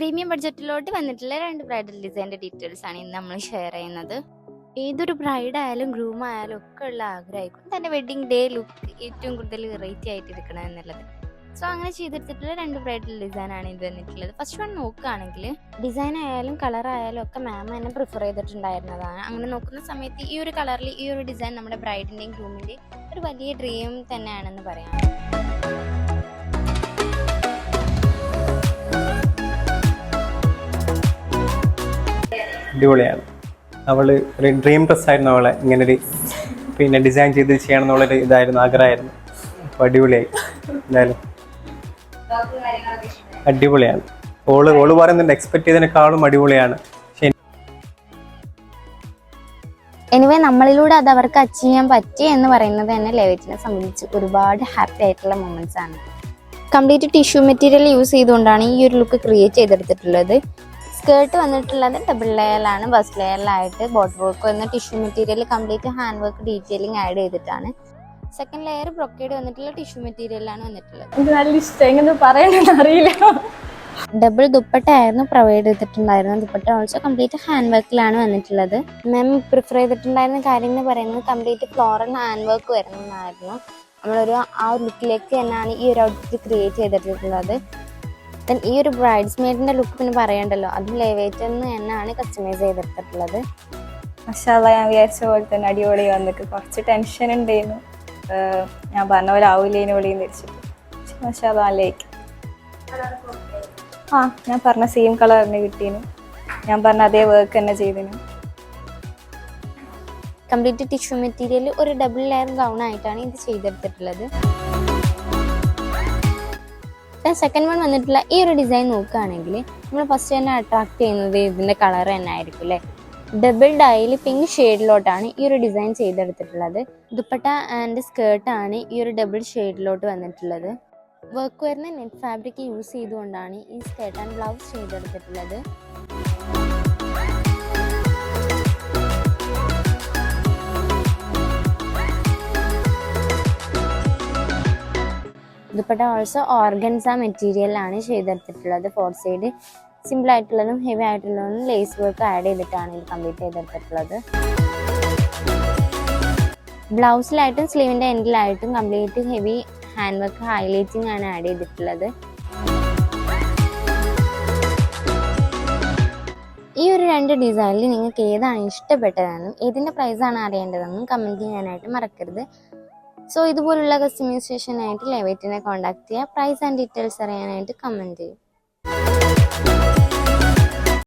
Premium ബഡ്ജറ്റിലോട്ട് വന്നിട്ടുള്ള രണ്ട് bridal ഡിസൈന്റെ details ആണ് ഇന്ന് നമ്മൾ ഷെയർ ചെയ്യുന്നത്. ഏതൊരു ബ്രൈഡ് ആയാലും ഗ്രൂം ആയാലും ഒക്കെ ഉള്ള ആഗ്രഹമായിരിക്കും. തന്റെ വെഡ്ഡിങ് ഡേ ലുക്ക് ഏറ്റവും കൂടുതൽ വെറൈറ്റി ആയിട്ട് എടുക്കണം എന്നുള്ളത്. സോ അങ്ങനെ ചെയ്തെടുത്തിട്ടുള്ള രണ്ട് ബ്രൈഡൽ ഡിസൈൻ ആണ് ഇത് വന്നിട്ടുള്ളത്. ഫസ്റ്റ് വൺ നോക്കുകയാണെങ്കിൽ ഡിസൈൻ ആയാലും കളർ ആയാലും ഒക്കെ മാം തന്നെ പ്രിഫർ ചെയ്തിട്ടുണ്ടായിരുന്നതാണ്. അങ്ങനെ നോക്കുന്ന സമയത്ത് ഈ ഒരു കളറിൽ ഈ ഒരു ഡിസൈൻ നമ്മുടെ ബ്രൈഡിന്റെയും ഗ്രൂമിന്റെയും ഒരു വലിയ ഡ്രീം തന്നെയാണെന്ന് പറയാം. അടിപൊളിയാണ്. അവൾ ഒരു ഡ്രീം ഡ്രസ് ആയിരുന്നു അവളെ. ഇങ്ങനെ ഒരു പിന്നെ ഡിസൈൻ ചെയ്ത് ചെയ്യണം എന്നുള്ളൊരു ഇതായിരുന്നു ആഗ്രഹമായിരുന്നു. അപ്പോൾ അടിപൊളിയായി. എന്തായാലും. അടിപൊളിയാണ്. ഓൾ ഓൾ പറയുന്നുണ്ട് എക്സ്പെക്ട് ചെയ്തതിനേക്കാളും അടിപൊളിയാണ്. എനിവേ നമ്മളിലൂടെ അത് അവർക്ക് അച്ചീവ് ചെയ്യാൻ പറ്റി എന്ന് പറയുന്നത് തന്നെ ലേവറ്റിനെ സംബന്ധിച്ച് ഒരുപാട് ഹാപ്പി ആയിട്ടുള്ള മൊമെന്റ്സ് ആണ്. കംപ്ലീറ്റ് ടിഷ്യൂ മെറ്റീരിയൽ യൂസ് ചെയ്തുകൊണ്ടാണ് ഈ ഒരു ലുക്ക് ക്രിയേറ്റ് ചെയ്തെടുത്തിട്ടുള്ളത്. സ്കേർട്ട് വന്നിട്ടുള്ളത് ഡബിൾ ലെയറിലാണ് ബസ് ലെയറിലായിട്ട് ബോട്ട് വർക്ക് വന്ന tissue material complete hand work detailing add ചെയ്തിട്ടാണ്. സെക്കൻഡ് ലെയർ ബ്രൊക്കേഡ് വന്നിട്ടുള്ള ടിഷ്യൂ മെറ്റീരിയലാണ് വന്നിട്ടുള്ളത്. എനിക്ക് നല്ല ഇഷ്ടം. എങ്ങനെ പറയണമെന്ന് അറിയില്ല. ഡബിൾ ദുപ്പട്ട ആയിരുന്നു പ്രൊവൈഡ് ചെയ്തിട്ടുണ്ടായിരുന്നത്. ദുപ്പട്ട ഓൾസോ കംപ്ലീറ്റ് ഹാൻഡ് വർക്കിലാണ് വന്നിട്ടുള്ളത്. മാം പ്രിഫർ ചെയ്തിട്ടുണ്ടായിരുന്ന കാര്യം എന്ന് പറയുന്നത് കംപ്ലീറ്റ് ഫ്ലോറൽ ഹാൻഡ് വർക്ക് വരുന്നതായിരുന്നു. നമ്മളൊരു ആ ഒരു ലുക്കിലേക്ക് തന്നെയാണ് ഈ ഒരു ഔട്ട്ഫിറ്റ് ക്രിയേറ്റ് ചെയ്തിട്ടുള്ളത്. ദെൻ ഈ ഒരു ബ്രൈഡ്സ് മെയ്ഡിന്റെ ലുക്ക് പിന്നെ പറയണ്ടല്ലോ? അത് ലേവേറ്റ് എന്ന് തന്നെയാണ് കസ്റ്റമൈസ് ചെയ്തെടുത്തിട്ടുള്ളത് മഷാല ഞാൻ വിചാരിച്ച പോലെ തന്നെ അടിപൊളി വന്നിട്ട് കുറച്ച് ടെൻഷൻ ഉണ്ടായിരുന്നു. ഞാൻ പറഞ്ഞ പോലെ ആവില്ലേന് വിളിയും തിരിച്ചിട്ട് മഷാല നല്ലേക്ക് ആ ഞാൻ പറഞ്ഞ സെയിം കളർ തന്നെ കിട്ടീനു. ഞാൻ പറഞ്ഞ അതേ വർക്ക് തന്നെ ചെയ്തിനു. കംപ്ലീറ്റ് ടിഷ്യൂ മെറ്റീരിയൽ ഒരു ഡബിൾ ലെയർ ഗൗൺ ആയിട്ടാണ് ഇത് ചെയ്തെടുത്തിട്ടുള്ളത്. സെക്കൻഡ് വൺ വന്നിട്ടുള്ള ഈ ഒരു ഡിസൈൻ നോക്കുകയാണെങ്കിൽ നമ്മൾ ഫസ്റ്റ് തന്നെ അട്രാക്ട് ചെയ്യുന്നത് ഇതിന്റെ കളർ തന്നെ ആയിരിക്കും അല്ലേ? ഡബിൾ ഡൈയിൽ പിങ്ക് ഷെയ്ഡിലോട്ടാണ് ഈ ഒരു ഡിസൈൻ ചെയ്തെടുത്തിട്ടുള്ളത്. ദുപ്പട്ട ആൻഡ് സ്കേർട്ടാണ് ഈ ഒരു ഡബിൾ ഷെയ്ഡിലോട്ട് വന്നിട്ടുള്ളത്. വർക്ക് വരുന്ന നെറ്റ് ഫാബ്രിക് യൂസ് ചെയ്തുകൊണ്ടാണ് ഈ സ്കേർട്ട് ആൻഡ് ബ്ലൗസ് ചെയ്തെടുത്തിട്ടുള്ളത്. ദുപ്പട്ട ഓൾസോ ഓർഗൻസ മെറ്റീരിയലാണ് ചെയ്തെടുത്തിട്ടുള്ളത്. ഫോർ സൈഡ് സിമ്പിൾ ആയിട്ടുള്ളതും ഹെവി ആയിട്ടുള്ളതും ലേസ് വർക്ക് ആഡ് ചെയ്തിട്ടാണ് ഇത് കംപ്ലീറ്റ് ചെയ്തെടുത്തിട്ടുള്ളത്. ബ്ലൗസിലായിട്ടും സ്ലീവിന്റെ എൻഡിലായിട്ടും complete heavy hand work highlighting ആണ് ആഡ് ചെയ്തിട്ടുള്ളത്. ഈ ഒരു രണ്ട് ഡിസൈനിൽ നിങ്ങൾക്ക് ഏതാണ് ഇഷ്ടപ്പെട്ടതെന്നും ഏതിന്റെ പ്രൈസാണ് അറിയേണ്ടതെന്നും കമന്റ് ചെയ്യാനായിട്ട് മറക്കരുത്. സോ ഇതുപോലുള്ള കസ്റ്റമൈസേഷനായിട്ട് ലെവേറ്റിനെ കോൺടാക്ട് ചെയ്യുക പ്രൈസ് ആൻഡ് ഡീറ്റെയിൽസ് അറിയാനായിട്ട് കമന്റ് ചെയ്യും.